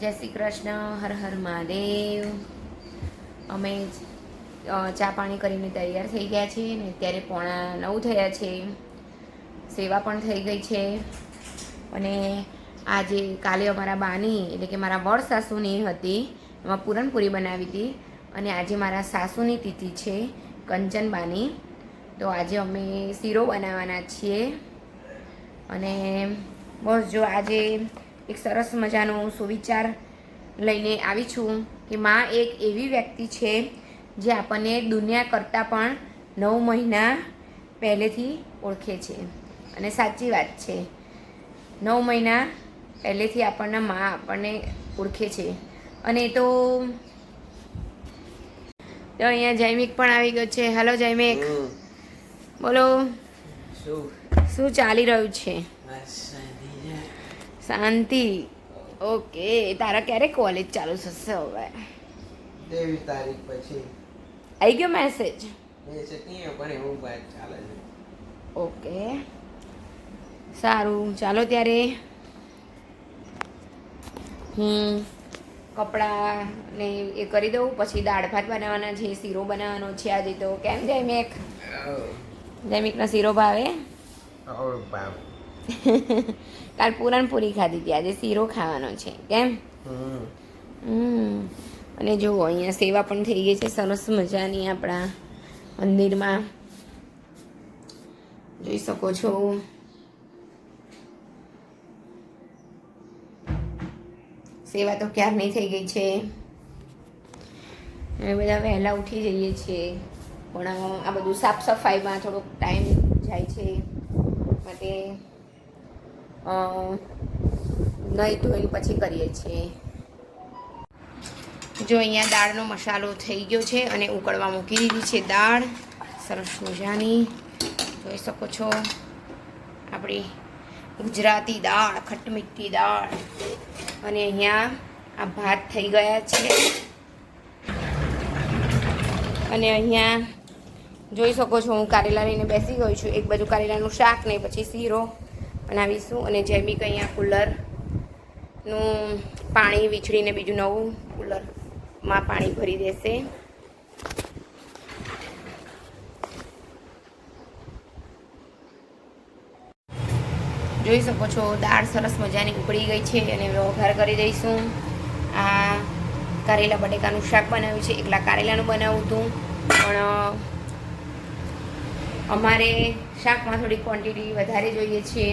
જય શ્રી કૃષ્ણ, હર હર મહાદેવ. અમે ચા પાણી કરીને તૈયાર થઈ ગયા છીએ ને અત્યારે પોણા નવ થયા છે. સેવા પણ થઈ ગઈ છે. અને આજે કાલે અમારા બાની, એટલે કે મારા વડ સાસુની હતી, એમાં પૂરણપૂરી બનાવી હતી. અને આજે મારા સાસુની તિથિ છે, કંચન બાની. તો આજે અમે શીરો બનાવવાના છીએ. અને બસ જો આજે એક સરસ મજાનો સુવિચાર લઈને આવી છું કે માં એક એવી વ્યક્તિ છે જે આપણને દુનિયા કરતાં પણ નવ મહિના પહેલેથી ઓળખે છે. અને સાચી વાત છે. નવ મહિના પહેલેથી આપણને માં આપણને ઓળખે છે. અને તો તો અહીંયા જૈમિક પણ આવી ગયો છે. હેલો જૈમિક બોલો. શું? ચાલી રહ્યું છે. શાંતિ. ઓકે તારા ક્યારે કોલેજ ચાલુ થશે હવે? તેવીસ તારીખ પછી. આવી ગયો મેસેજ મેસેજ નહીં પણ એવું વાત ચાલે છે. ઓકે. સારું ચાલો ત્યારે. હું કપડાં ને એ કરી દઉં પછી દાળ ભાત બનાવવાના છે શીરો બનાવવાનો છે આજે તો. કેમ જયમેક? જયમિકનો શીરો ભાવે? ભાવે. કાલ પૂરણપૂરી ખાધી હતી. આજે શીરો ખાવાનો છે. કેમ? હમ. હમ. અને જુઓ અહીંયા સેવા પણ થઈ ગઈ છે. સરસ મજાની આપણા મંદિરમાં. જોઈ શકો છો. સેવા તો ક્યારની થઈ ગઈ છે? અમે બધા વહેલા ઉઠી જઈએ છીએ. પણ આ બધું સાફ સફાઈમાં થોડોક ટાઈમ જાય છે. માટે નહીં ધોઈને પછી કરીએ છીએ. જો અહીંયા દાળનો મસાલો થઈ ગયો છે અને ઉકળવા મૂકી દીધી છે દાળ. સરસ મજાની. જોઈ શકો છો આપણી ગુજરાતી દાળ ખટમીઠી દાળ. અને અહીંયા આ ભાત થઈ ગયા છે. અને અહીંયા જોઈ શકો છો હું કારેલા લઈને બેસી ગઈ છું. એક બાજુ કારેલાનું શાક ને પછી શીરો. બનાવીશું અને જેમિક અહીંયા કુલરનું પાણી વીછળીને બીજું નવું કુલરમાં પાણી ભરી દેશે. જોઈ શકો છો, દાળ સરસ મજાની ઉકળી ગઈ છે અને હવે વઘાર કરી દઈશું. આ કારેલા બટેકાનું શાક બનાવ્યું છે, એકલા કારેલાનું બનાવું હતું પણ અમારે શાકમાં થોડી ક્વોન્ટિટી વધારે જોઈએ છીએ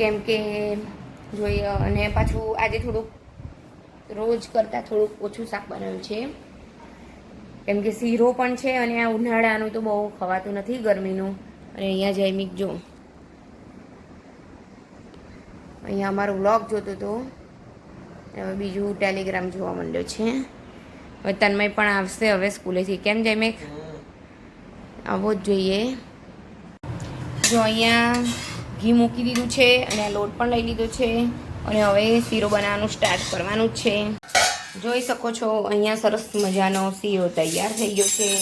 કેમ કે જોઈએ, અને પાછું આજે થોડુંક રોજ કરતાં થોડુંક ઓછું શાક બનાવ્યું છે. કેમ કે શીરો પણ છે અને આ ઉનાળાનું તો બહુ ખવાતું નથી ગરમીનું. અને અહીંયા જૈમિક જો. અહીંયા અમારો વ્લોગ જોતો હતો હવે બીજું ટેલિગ્રામ જોવા માંડ્યો છે. હવે તન્મય પણ આવશે હવે સ્કૂલેથી. કેમ જૈમિક આવવો જ જોઈએ. જો અહીંયા ઘી મૂકી દીધું છે અને લોટ પણ લઈ લીધો છે અને હવે શીરો બનાવવાનું સ્ટાર્ટ કરવાનું છે. જોઈ શકો છો, અહીંયા સરસ મજાનો શીરો તૈયાર થઈ ગયો છે.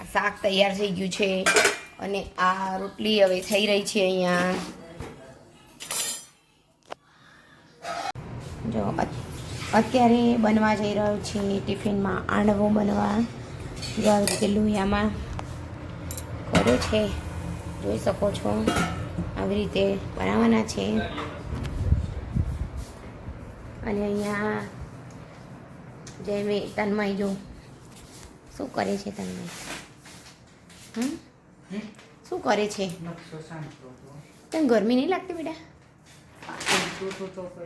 આ શાક તૈયાર થઈ ગયું છે અને આ રોટલી હવે થઈ રહી છે અહીંયા. જો, અત- અત્યારે બનવા જઈ રહ્યો છે ટિફિનમાં આંડવો બનવા. આવી રીતે લોહિયામાં કરે છે. જોઈ શકો છો. આવી રીતે બનાવવાના છે. અને અહીંયા જય મે તન્મય જો શું કરે છે તન્મય? હમ? શું કરે છે? તને ગરમી નહીં લાગતી બેટા.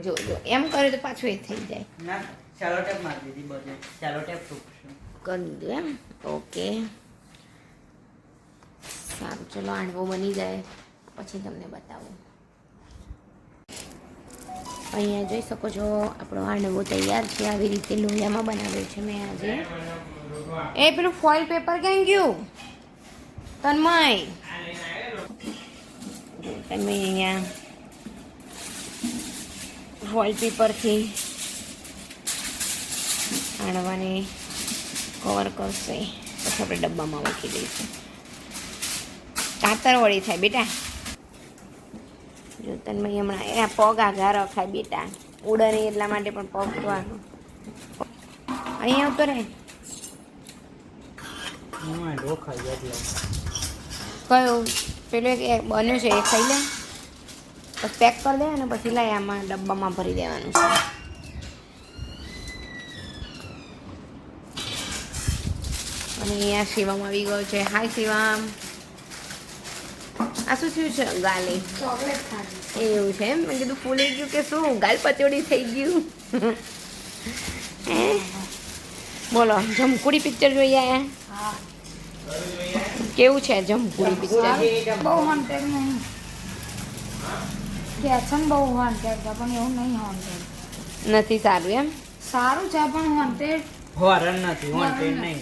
જો જો એમ કરે તો પાછું એ થઈ જાય. ચાલો ટેપ મારી દીધી ચાલો ટેપ કરી દીધું એમ? ઓકે. સારું ચલો આંડવો બની જાય. પછી તમને બતાવું. અહીંયા જોઈ શકો છો, આપણો હાંડવો તૈયાર છે. આવી રીતે લોહિયામાં બનાવ્યો છે મેં આજે. એ પેલું ફોઇલ પેપર કેમ ગયું? તન્મય. તમે અહીંયા ફોઇલ પેપરથી હાંડવાને કવર કરશે. પછી આપણે ડબ્બામાં મૂકી દઈશું. કાતર વળી થાય બેટા. જો તન્મય હમણાં એ આ પગ ખાય રખાય બેટા. ઉડે નહીં એટલા માટે પણ પગ ધોવાનો. અહીંયા આવતો રહે. કયો? પેલો એક બન્યો છે એ ખાઈ લે. પછી પેક કરી દે અને પછી લાય આમાં ડબ્બામાં ભરી દેવાનું છે. અને અહીંયા શિવમ આવી ગયો છે. હાય શિવમ આ શું થયું છે? ગાલી. એવું છે એમ? મેં કીધું ફૂલી ગયું કે શું? ગાલ પચોડી થઈ ગયું. બોલો જમકુડી પિક્ચર જોઈ આયા? કેવું છે જમકુડી પિક્ચર બહુ હોન્ટેડ નહીં. કે છે ને બહુ હોન્ટેડ છે પણ એવું નહીં હોન્ટેડ નથી સારું એમ? સારું છે પણ હોન્ટેડ હોરર નથી હોન્ટેડ નહીં.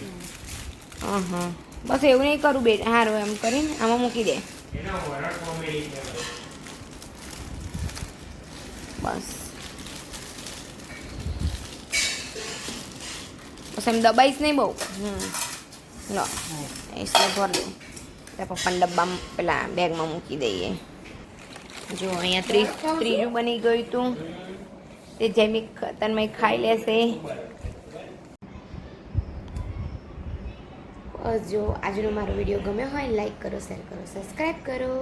હા બસ એવું નહીં કરું બેટા સારું એમ કરીને આમાં મૂકી દે. બસ. બસ એમ દબાઈશ નહીં બહુ? હમ. લો. એટલે ભર દઉં. એટલે પપ્પાને ડબ્બામાં પેલા બેગમાં મૂકી દઈએ. જો અહીંયા ત્રીસ ત્રીજું બની ગયું હતું તે જેમી તન્મય ખાઈ લેશે. જો આજનો મારો વીડિયો ગમ્યો હોય લાઈક કરો શેર કરો સબસ્ક્રાઈબ કરો.